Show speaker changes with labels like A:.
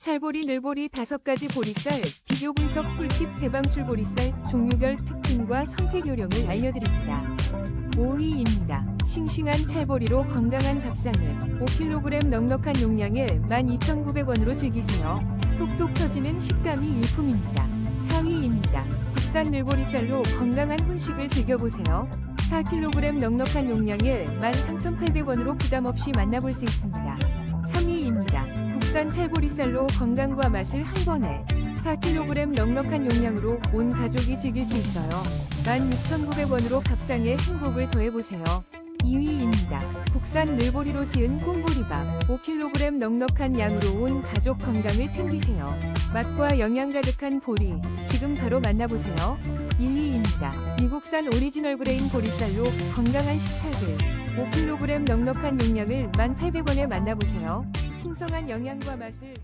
A: 찰보리, 늘보리 다섯 가지 보리쌀, 비교 분석 꿀팁 대방출 보리쌀 종류별 특징과 선택 요령을 알려드립니다. 5위입니다. 싱싱한 찰보리로 건강한 밥상을 5kg 넉넉한 용량에 12,900원으로 즐기세요. 톡톡 터지는 식감이 일품입니다. 4위입니다. 국산 늘보리쌀로 건강한 혼식을 즐겨보세요. 4kg 넉넉한 용량에 13,800원으로 부담없이 만나볼 수 있습니다. 3위입니다. 국산 찰보리쌀로 건강과 맛을 한 번에 4kg 넉넉한 용량으로 온 가족이 즐길 수 있어요. 16,900원으로 밥상에 행복을 더해보세요. 2위입니다. 국산 늘보리로 지은 콩보리밥 5kg 넉넉한 양으로 온 가족 건강을 챙기세요. 맛과 영양 가득한 보리 지금 바로 만나보세요. 1위입니다. 미국산 오리지널 그레인 보리쌀로 건강한 식탁을 5kg 넉넉한 용량을 1,800원에 만나보세요. 풍성한 영양과 맛을